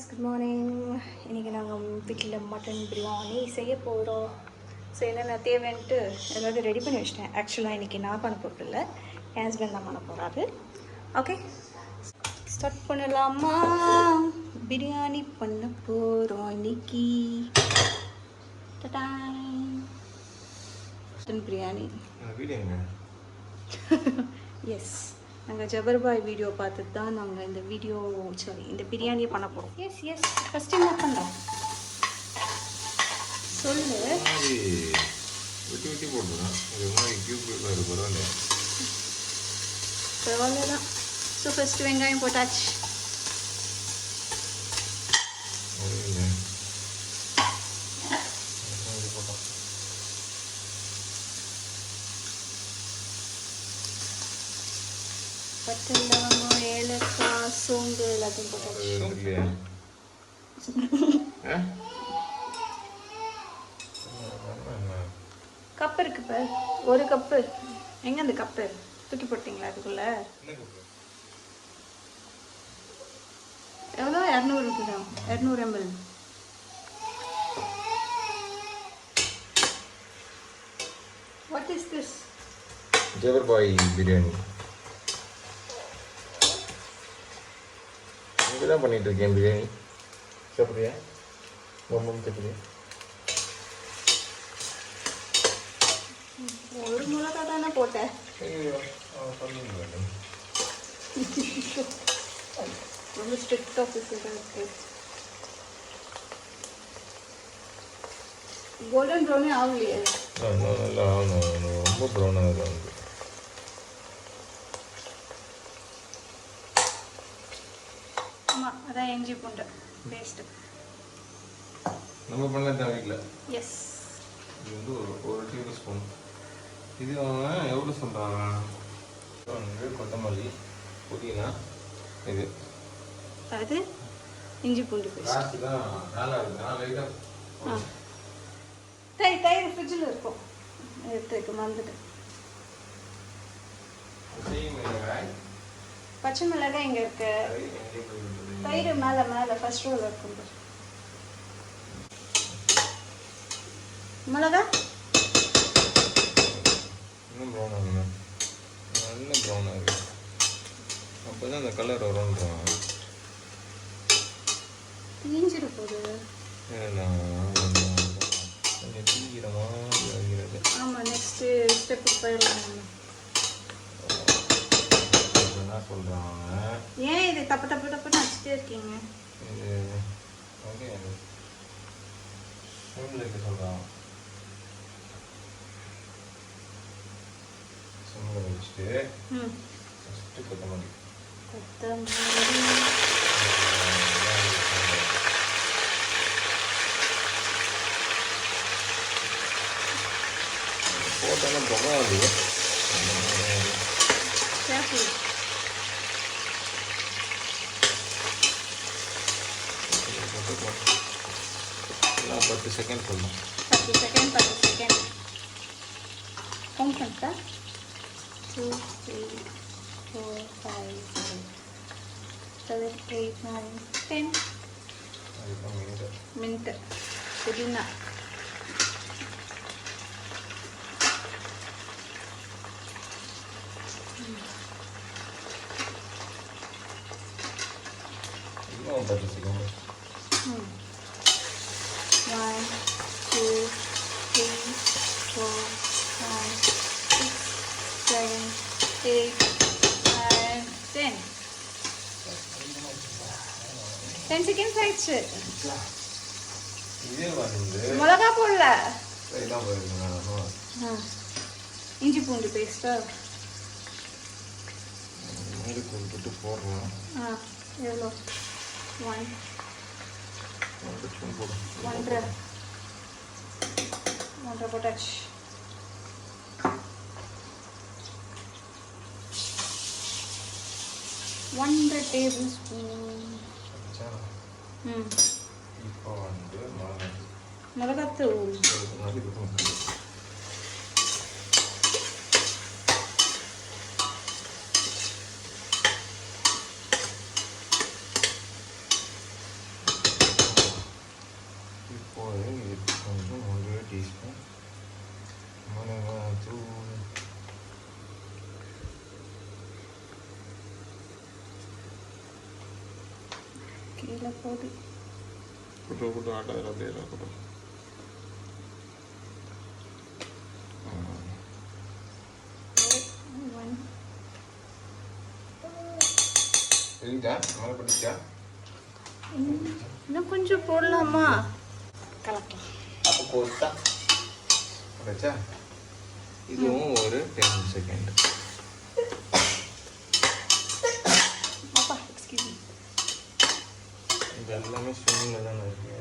Guys good morning இன்றைக்கி நாங்கள் வீட்டில் மட்டன் பிரியாணி செய்ய போகிறோம் ஸோ என்னென்ன தேவைன்ட்டு எல்லாத்தையும் ரெடி பண்ணி வச்சிட்டேன். ஆக்சுவலாக இன்றைக்கி நான் பண்ண போகிறதில்ல என் ஹஸ்பண்ட் தான் பண்ண போகிறாரு ஓகே ஸ்டார்ட் பண்ணலாமா? பிரியாணி பண்ண போகிறோம் இன்னைக்கு. மட்டன் பிரியாணி எஸ் நாங்கள் ஜபர்பாய் வீடியோ பார்த்துட்டு தான் நாங்கள் இந்த வீடியோ சாரி இந்த பிரியாணியை பண்ண போகிறோம் எஸ் எஸ் ஃபஸ்ட் என்ன பண்ணுறோம் சொல்லு. விட்டு விட்டு பரவாயில்ல பரவாயில்ல தான் ஸோ ஃபஸ்ட்டு வெங்காயம் போட்டாச்சு அது போட்டோம் பட்டை லவங்கம் சோம்பு எல்லாத்தையும் போட்டாச்சு? கப் இருக்கு இப்போ ஒரு கப்பு எங்கே அந்த கப்பு தூக்கி போட்டீங்களா அதுக்குள்ள? எவ்வளோ? இரநூறு கிராம் இரநூறு எம்எல் வாட் இஸ் திஸ் ஜெவர் பாய் பிரியாணி இங்கே தான் பண்ணிட்டு இருக்கேன் பிரியாணி. சாப்பிட்றியா ரொம்ப சாப்பிட்றியா ஒரு மிளகா தானே போட்டேன். ஐயோ சொல்லுங்க ரொம்ப ஸ்ட்ரிக்ட் ஆஃபீஸராக இருக்கு. கோல்டன் ப்ரௌனே ஆகலையே. இன்னும் நல்லா ஆகணும். இன்னும் ரொம்ப ப்ரௌனாக வந்து ஆமாம் அதான் இஞ்சி பூண்டு பேஸ்ட்டு நம்ம பண்ணல தான் வீட்டில் எஸ் இது வந்து ஒரு ஒரு டேபிள் ஸ்பூன் இது அவன் எவ்வளோ சொல்கிறான் வந்து கொத்தமல்லி புதினா இது. அது இஞ்சி பூண்டு பேஸ்ட் தான் நல்லா இருக்கு. நான் லைட்டாக தயிர் தயிர் ஃப்ரிட்ஜில் இருக்கும். எடுத்துக்க மறந்துட்டேன். பச்சை மிளகாய் இங்கே இருக்கு. தயிர் மேலே மேலே ஃபர்ஸ்ட் ரோல் இருக்கும். மிளகா? இன்னும் ப்ரௌன் ஆகணும் நல்ல ப்ரௌன் ஆகுது அப்போ தான் அந்த கலர் வரும்ன்றான் தீஞ்சிட போகுது. கொஞ்சம் தீங்கிற மாதிரி ஆகிறது. ஆமாம் நெக்ஸ்ட்டு ஸ்டெப்புக்கு போயிடலாம் நம்ம. என்ன சொல்கிறான் ஏன் இது தப்பு தப்பு தப்புன்னு வச்சுட்டே இருக்கீங்க கொத்தமல்லி கொத்தமல்லி போட்டாலும் புகை வருது கேர்ஃபுல் எல்லாம் பத்து செகண்ட் சொல்லணும் பத்து செகண்ட் பத்து செகண்ட் கவுண்ட் பண்ணிட்டா two three four five six seven eight nine ten அதுதான் மினிட் மின்ட்டு ஆயிடுச்சு மிளகா போடல. இஞ்சி பூண்டு பேஸ்டா மேலே கொடுத்துட்டு போடுறோம் எவ்வளோ? ஒன் ஒன்றரை ஒன்றரை. போட்டாச்சு. ஒன்றரை டேபிள் ஸ்பூன். ம் இப்போ வந்து மிளகாய் மிளகாத்தூள் அதுக்கு முன்னாடி இது போடணும். இப்போது இதுக்கு கொஞ்சம் ஒரு டீஸ்பூன் மிளகாத்தூள் கீழே போகுது. குட்டு குட்டு ஆட்டாது அப்படியே குட்டு ஒன் இருக்கா மேலே படிச்சா இன்னும் கொஞ்சம் போடலாமா? கலக்கலாம். அப்போ போட்டா இதுவும் ஒரு டென் செகண்ட் அப்பா எக்ஸ்கியூஸ் மீ இது எல்லாமே ஸ்விம்மிங்கில் தானே இருக்கு.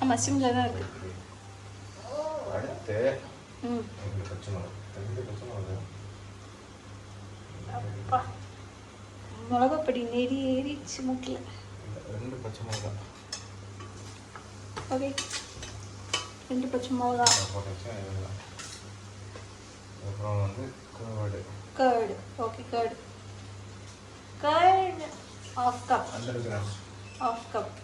ஆமாம் சிம்மில் தான் இருக்குது அடுத்து ம். பச்சை மிளகா ரெண்டு பச்சை மிளகா. அப்பா மிளகாப்பொடி நெறி ஏறிச்சு மூக்கில். ரெண்டு பச்சை மிளகா. ஓகே. ரெண்டு பச்சை மிளகா. அப்புறம் வந்து curd. Curd. Okay curd. Curd half cup. Hundred gram. Half cup.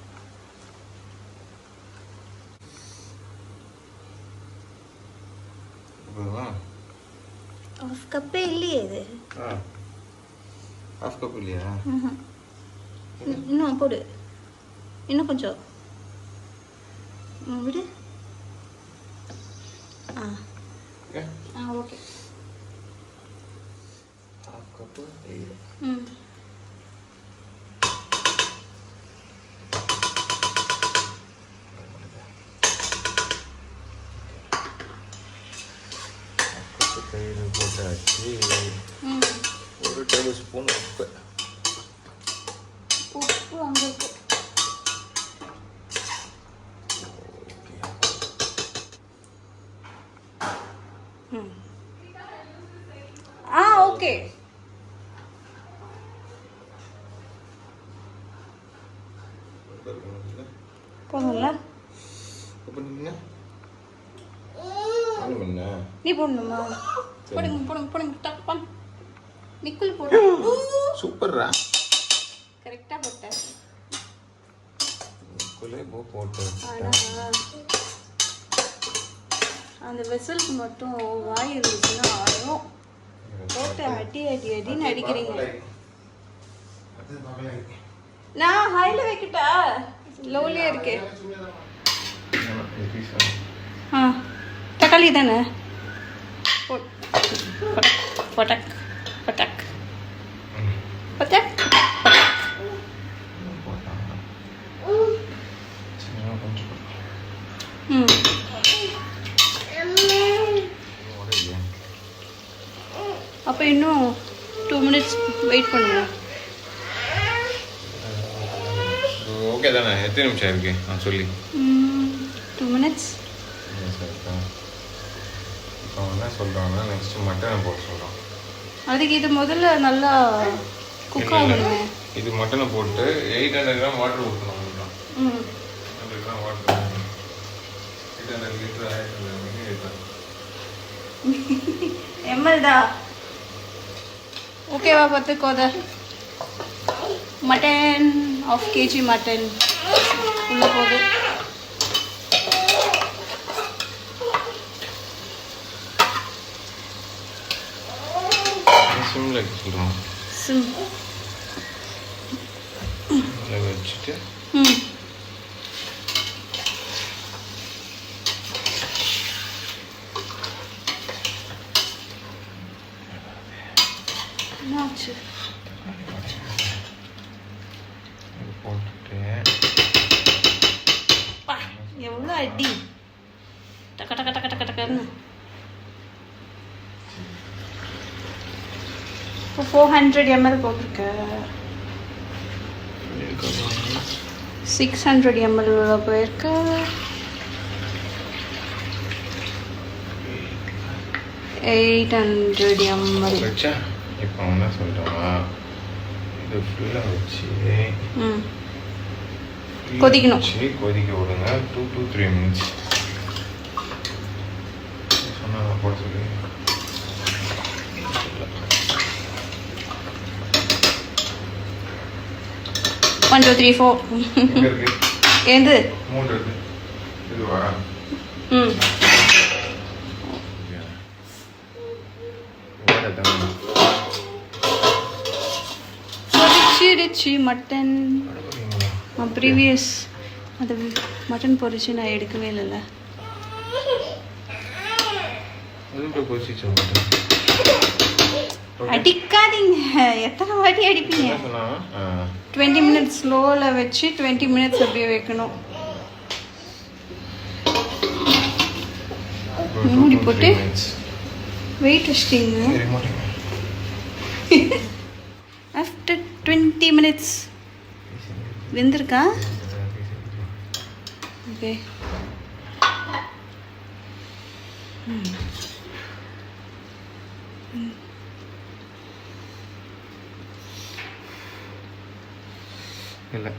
இன்னும் போடு. இன்னும் கொஞ்சம். விடு. ஆ ஓகே ஆ ஓகே ஹாஃப் கப்பு தயிர் ம் ஹாஃப் கப்பு தயிர் போட்டாச்சு ம் ஒரு டேபிள் ஸ்பூன் உப்பு உப்பு அங்கே இருக்கு. ம். ஆ ஓகே. போதும்ல உப்பு என்ன ஒன்றும் என்ன நீ போடணுமா? போடுங்க போடுங்க போடுங்க. டக் நிக்குள் போடு. சூப்பர்ரா. கரெக்டாக போட்டேன் உப்புலே போ போட்டு. ஆனால் அந்த வெசலுக்கு மட்டும் வாய் இருந்துச்சுன்னா ஆயிரும் போட்டு அடி அடி அடின்னு அடிக்கிறீங்க. நான் ஹைல வைக்கட்டா லோலியே இருக்கே. ஆ தக்காளி தானே போட். பட்டக் பட்டக். பட்டக். பட்டக் ம். அப்போ இன்னும் டூ மினிட்ஸ் வெயிட் பண்ணுங்க. ஓகே தானே எத்தனை நிமிஷம் இருக்கு நான் சொல்லி. டூ மினிட்ஸ் என்ன சொல்கிறாங்கன்னா நெக்ஸ்ட் மட்டனை போட சொல்கிறோம் அதுக்கு இது முதல்ல நல்லா குக் ஆகணுமே. இது மட்டனை போட்டு எயிட் ஹண்ட்ரட் கிராம் வாட்டர் ஊற்றணும் hundred gram water eight hundred litre ஆயிரத்தி எம்எல்டா. ஓகேவா பார்த்துக்கோத. மட்டன் ஆஃப் கேஜி மட்டன் உள்ள போகுது சிம்மில் சொல்கிறோம் சிம் வச்சுட்டு எவ்வளோ அடி டக்க டக்க டக்க டக்க டக்கன்னு இப்போ ஃபோர் ஹண்ட்ரட் எம்எல் போட்டிருக்க. சிக்ஸ் ஹண்ட்ரட் எம்எல் போயிருக்க. எயிட் ஹண்ட்ரட் எம்எல் இப்போ என்ன சொல்கிறோமா இது ஃபுல்லாக வச்சு கொதிக்கணும். வச்சு கொதிக்க விடுங்க. டூ டூ த்ரீ மினிட்ஸ் சொன்னா போட சொல்லி. ஒன் டூ த்ரீ ஃபோர் எது? ம். பொரிச்சிடுச்சு மட்டன். ப்ரீவியஸ் அது மட்டன் பொரிச்சு நான் எடுக்கவே இல்லைல்ல. மட்டும் அடிக்காதீங்க. எத்தனை வாட்டி அடிப்பீங்க? டுவெண்ட்டி மினிட்ஸ் ஸ்லோவில் வச்சு டுவெண்ட்டி மினிட்ஸ் அப்படியே வைக்கணும். மூடி போட்டு வெயிட் வச்சிட்டிங்க. ஆஃப்டர் டுவெண்ட்டி மினிட்ஸ் வெந்திருக்கா? ஓகே இல்லை.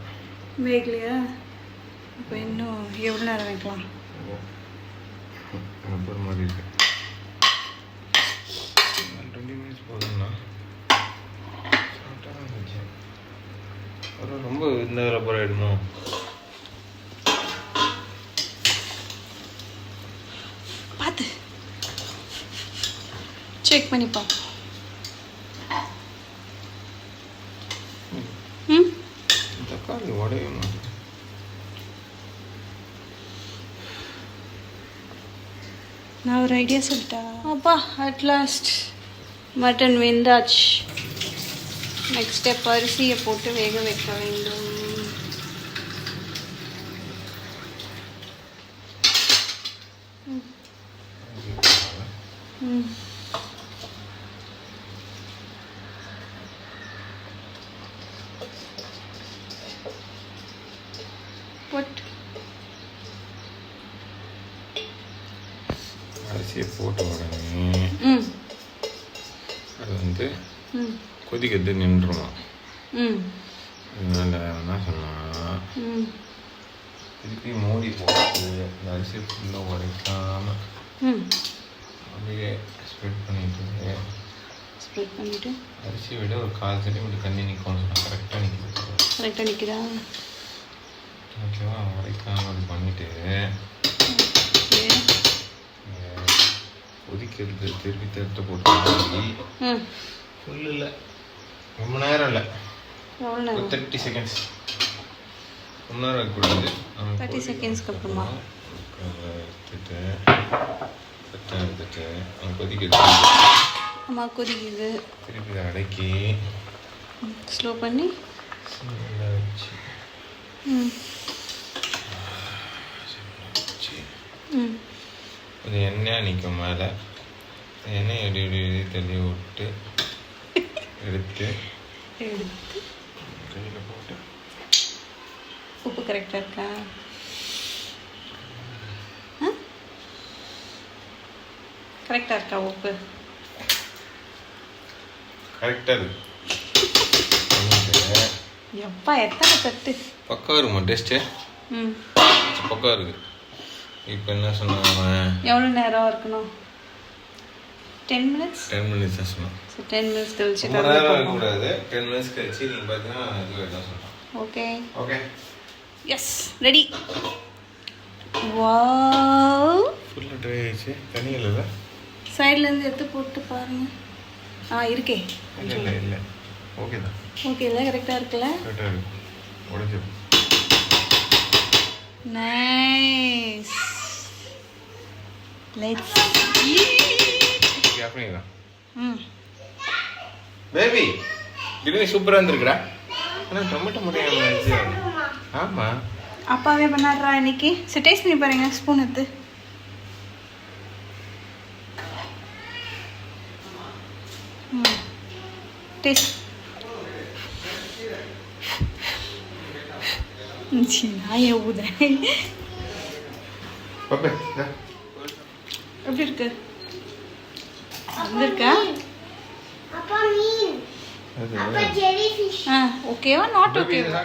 வேகலையா இப்போ இன்னும் எவ்வளோ நேரம் வைக்கலாம்? ரப்பர் மாதிரி இருக்கு. டுவெண்ட்டி மினிட்ஸ் சாப்பிட்டா இருந்துச்சு. அப்புறம் ரொம்ப இந்த ரப்பர் ஆயிடுமோ? பார்த்து செக் பண்ணி பார்ப்போம் ம் தக்காளி உடையும் நான் ஒரு ஐடியா சொல்லிட்டா அப்பா அட் லாஸ்ட் மட்டன் வெந்தாச்சு நெக்ஸ்ட் ஸ்டெப் அரிசியை போட்டு வேக வைக்க வேண்டும். ம். போட்டு அரிசியை போட்ட உடனே ம் அது வந்து ம் கொதிக்கிறது நின்றுமா அதனால என்ன சொன்னா ம். திருப்பி மூடி போட்டு இந்த அரிசியை ஃபுல்லாக உடைக்காம அப்படியே ஸ்ப்ரெட் பண்ணிட்டு ஸ்ப்ரெட் பண்ணிவிட்டு அரிசியை விட ஒரு கால் சென்டிமீட்டர் தண்ணி நிற்கும் கரெக்டாக நிற்கிது. கரெக்டாக நிற்குதா? ஓகேவா? உடைக்காம அப்படி பண்ணிட்டு கொதிக்கிறது திருப்பி தட்டு போட்டு ஃபுல் இல்லை. ரொம்ப நேரம்? இல்லை தேர்ட்டி செகண்ட்ஸ் ரொம்ப நேரம் இருக்கக்கூடாது 30 செகண்ட்ஸ்க்கு அப்புறமா எடுத்துட்டு தட்டை எடுத்துட்டு அம்மா கொதிக்குது. திருப்பி அடக்கி. ஸ்லோ பண்ணி. வச்சு. கொஞ்சம் எண்ணெய் நிற்கும் மேலே. எண்ணெய் எடி எடி தள்ளி விட்டு எடுத்து எடுத்து கையில் போட்டு. உப்பு கரெக்டாக இருக்கா? கரெக்டாக இருக்கா உப்பு? கரெக்டாக இருக்கு. எப்பா எத்தனை தட்டு? பக்கம் இருக்குமா டெஸ்ட்டு? ம். பக்கம் இருக்கு. இப்போ என்ன சொன்னாங்க எவ்வளோ நேரம் இருக்கணும்? டென் மினிட்ஸ் டென் மினிட்ஸ் தான் ஸோ டென் மினிட்ஸ் கழிச்சு ரொம்ப நேரம் இருக்கக்கூடாது டென் மினிட்ஸ் கழிச்சு நீங்கள் பார்த்தீங்கன்னா இது தான் சொன்னான் okay okay yes ready wow ஃபுல்லாக ட்ரை ஆயிடுச்சு. தண்ணி இல்லைல்ல சைட்லேருந்து எடுத்து போட்டு பாருங்க. ஆ இருக்கே. இல்லை இல்லை இல்லை. ஓகே தான். ஓகே இல்லை கரெக்டாக இருக்குல்ல? கரெக்டாக இருக்கு. உடஞ்சி நைஸ் லெட்ஸ் பண்ணிக்கலாம் ம். பேபி பிரியாணி சூப்பராக இருந்திருக்குடா. ஆனால் டொமேட்டோ மட்டும் ஆமாம் அப்பாவே பண்ணாடுறா இன்னைக்கு. சரி டேஸ்ட் பண்ணி பாருங்க ஸ்பூன் எடுத்து. டேஸ்ட் நான் ஊதுறேன். எப்படி இருக்கு? வந்திருக்கா? அப்பா மீன். அப்பா ஜெலி ஃபிஷ் ஆ ஓகேவா நாட் ஓகே அப்பா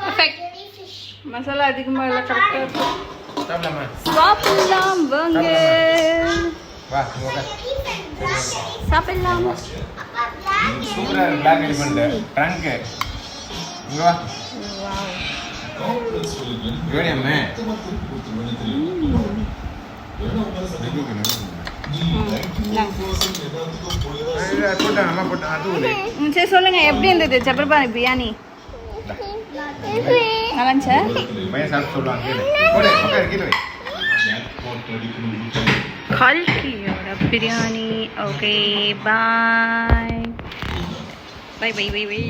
Perfect. ஜெலி ஃபிஷ் மசாலா அதிகமாக இல்லை கரெக்டாக இருக்கும் சாப்பிடலாமா? சாப்பிடலாம் வாங்க. வா. சாப்பிடலாம். அப்பா பிளாக் எலிமெண்ட் ட்ரங்க்கு இங்கே வா. வாவ் வேணி அம்மே. போட்டேன் சரி சொல்லுங்க எப்படி இருந்தது சப்பரபாணி பிரியாணி? நல்லா கல்கியோட biryani. Okay bye. Bye bye bye bye.